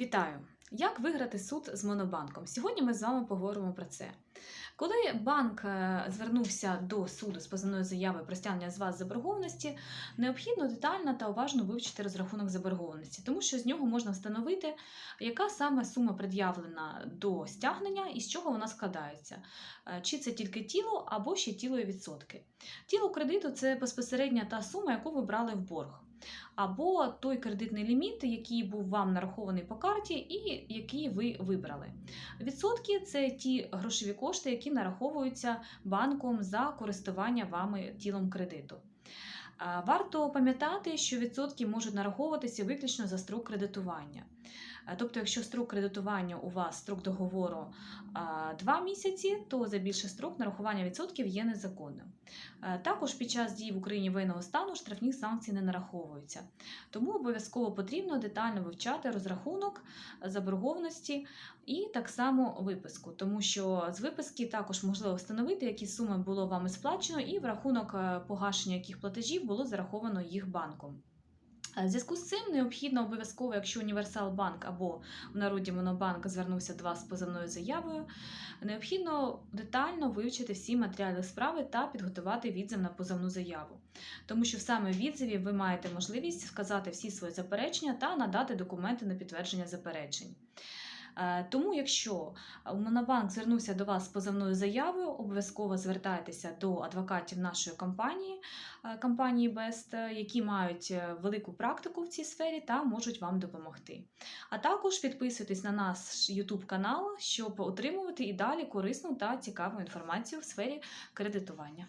Вітаю! Як виграти суд з монобанком? Сьогодні ми з вами поговоримо про це. Коли банк е, звернувся до суду з позовною заявою про стягнення з вас заборгованості, необхідно детально та уважно вивчити розрахунок заборгованості, тому що з нього можна встановити, яка саме сума пред'явлена до стягнення і з чого вона складається. Е, Чи це тільки тіло або ще тіло і відсотки. Тіло кредиту це безпосередня та сума, яку ви брали в борг або той кредитний ліміт, який був вам нарахований по карті, і який ви вибрали. Відсотки це ті грошові кошти, які нараховуються банком за користування вами тілом кредиту. Варто пам'ятати, що відсотки можуть нараховуватися виключно за строк кредитування. А, Тобто, якщо строк кредитування у вас строк договору 2 місяці, то за більший строк нарахування відсотків є незаконним. Е, Також під час дії в Україні воєнного стану штрафні санкції не нараховуються. Тому обов'язково потрібно детально вивчати розрахунок заборгованості і так само виписку, тому що з виписки також можливо встановити, які суми було вами сплачено, і в рахунок е, погашення яких платежів було зараховано їх банком. Е, В зв'язку з цим необхідно обов'язково, якщо Універсал Банк або в народі Монобанк звернувся до вас з позовною заявою, необхідно детально вивчити всі матеріали справи та підготувати відзив на позовну заяву. Тому що в саме відзиві ви маєте можливість сказати всі свої заперечення та надати документи на підтвердження заперечень. Е, Тому, якщо Монобанк звернувся до вас з позовною заявою, обов'язково звертайтеся до адвокатів нашої компанії, е, компанії е, які мають е, велику практику в цій сфері та можуть вам допомогти. А також підписуйтесь на наш YouTube канал, щоб отримувати і далі корисну та цікаву інформацію в сфері кредитування.